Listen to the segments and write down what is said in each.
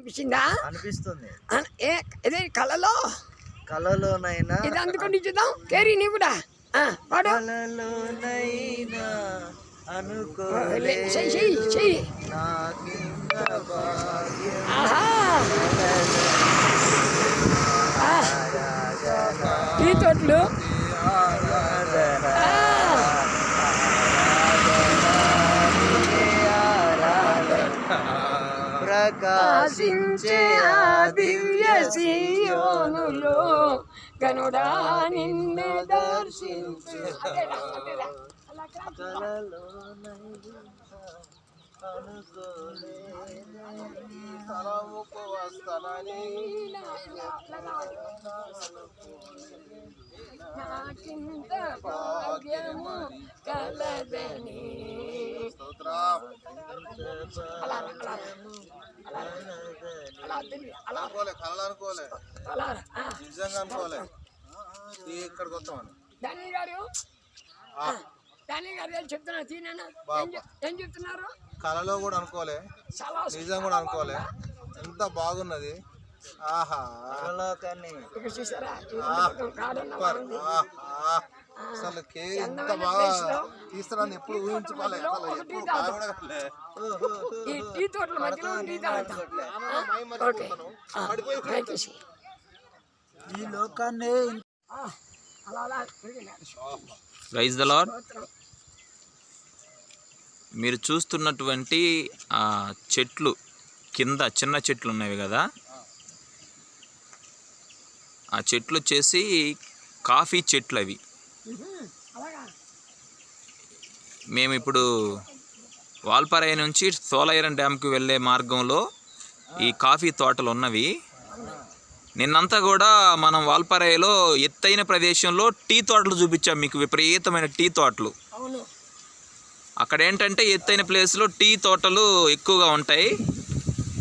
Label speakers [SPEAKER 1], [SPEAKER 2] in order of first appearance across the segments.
[SPEAKER 1] అనిపించిందా?
[SPEAKER 2] అనిపిస్తుంది.
[SPEAKER 1] అన- ఏ ఇదే కళలో?
[SPEAKER 2] కలలోనైనా
[SPEAKER 1] ఇది అందుకొని చూద్దాం. కేరీ నీ కూడా. పాడు. చెయ్యి చెయ్యి చెయ్యి
[SPEAKER 2] నాకింత భాగ్యం
[SPEAKER 1] ఆహా ఆ, టీ తోటలు
[SPEAKER 2] ఆరాధన
[SPEAKER 1] ఆ,
[SPEAKER 2] ప్రకాశించే ఆ
[SPEAKER 1] దివ్య సీయోనులో గనుడా నిన్ను దర్శించు.
[SPEAKER 2] వస్తానని
[SPEAKER 1] నాకింత భాగ్యము కలదని. అలా అలా
[SPEAKER 3] కళలు అనుకోలే
[SPEAKER 1] అలా ఆ.
[SPEAKER 3] నిజంగా అనుకోలే. ఈ ఇక్కడికి వస్తామని.
[SPEAKER 1] దాని గారు. దాని గారు ఏం చెప్తున్నారు? తీనా ఏం చెప్- ఏం చెప్తున్నారు?
[SPEAKER 3] కళలో కూడా అనుకోలే.
[SPEAKER 1] చాలా
[SPEAKER 3] నిజం కూడా అనుకోలే. ఎంత బాగున్నది. ఆహా. సూపర్.
[SPEAKER 1] ఉంది.
[SPEAKER 3] ఆహా. అసలు కేర్ ఎంత బాగా తీస్తారని ఎప్పుడు ఊహించుకోలే అసలు ఎప్పుడు.
[SPEAKER 1] ఈ టీ తోటల మధ్యలో టీ తాగుతాం. ఓకే. ఆ, దయచేసి.
[SPEAKER 2] ఈ లోకాన్ని.
[SPEAKER 4] ప్రైజ్ ద లాడ్
[SPEAKER 1] స్తోత్రం.
[SPEAKER 4] మీరు చూస్తున్నటువంటి ఆ చెట్లు కింద చిన్న చెట్లు ఉన్నవి కదా? ఆ చెట్లు వచ్చేసి కాఫీ చెట్లు అవి మేము ఇప్పుడు వాల్పారాయి నుంచి సోలైరన్ డ్యామ్కి వెళ్ళే మార్గంలో ఈ కాఫీ తోటలు ఉన్నవి. నిన్నంతా కూడా మనం వాల్పారాయిలో ఎత్తైన ప్రదేశంలో టీ తోటలు చూపించాం మీకు విపరీతమైన టీ తోటలు. అక్కడ ఏంటంటే ఎత్తైన ప్లేస్లో టీ తోటలు ఎక్కువగా ఉంటాయి.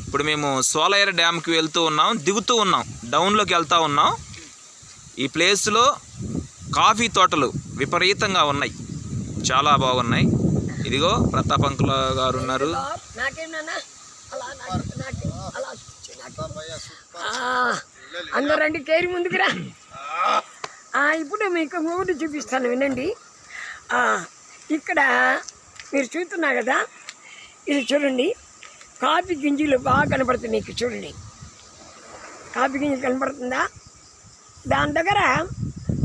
[SPEAKER 4] ఇప్పుడు మేము సోలైర్ డ్యామ్కి వెళ్తూ ఉన్నాం దిగుతూ ఉన్నాం డౌన్లోకి వెళ్తూ ఉన్నాం. ఈ ప్లేస్లో కాఫీ తోటలు విపరీతంగా ఉన్నాయి. చాలా బాగున్నాయి. ఇదిగో ప్రతాప్ అంకుల గారు ఉన్నారు.
[SPEAKER 1] నాకేమన్నా అలా నాకు- అందరండి కేరి ముందుకురా ఇప్పుడు మీకు ఒకటి చూపిస్తాను వినండి. ఇక్కడ మీరు చూస్తున్నారు కదా? ఇది చూడండి. కాఫీ గింజలు బాగా కనపడుతుంది మీకు చూడండి. కాఫీ గింజలు కనపడుతుందా? దాని దగ్గర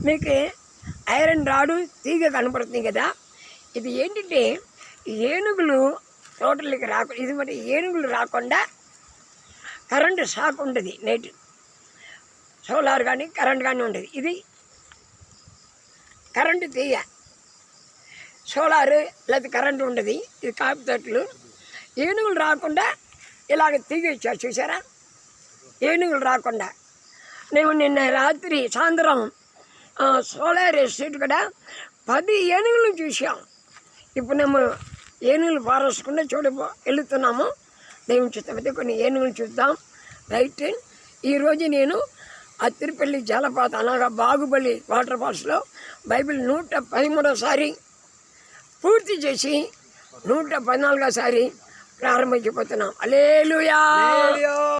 [SPEAKER 1] మీకు ఐరన్ రాడు తీగ కనపడుతుంది కదా. ఇది ఏంటంటే ఏనుగులు తోటలకి రాకుండా ఇది మరి ఏనుగులు రాకుండా కరెంటు షాక్ ఉంటుంది నైట్. సోలార్ కానీ కరెంట్ కానీ ఉంటుంది ఇది కరెంటు తీయ. సోలారు లేకపోతే కరెంటు ఉండదు. ఇది కాపు తట్లు. ఏనుగులు రాకుండా ఇలాగ తీగ ఇచ్చారు. చూసారా ఏనుగులు రాకుండా. నేను నిన్న రాత్రి సాయంత్రం సోలార్ ఎస్టేట్ కూడా పది ఏనుగులు చూసాం ఇప్పుడు మేము ఏనుగులు పారేసుకుంటే చూడ వెళుతున్నాము. దేవుని చిత్తమైతే కొన్ని ఏనుగులు చూద్దాం. రైట్ ఈరోజు నేను అత్తిరిపల్లి జలపాతం అనగా బాగుబలి వాటర్ ఫాల్స్లో బైబిల్ నూట పదమూడోసారి పూర్తి చేసి నూట పద్నాలుగోసారి ప్రారంభించిపోతున్నాం అలేలుయా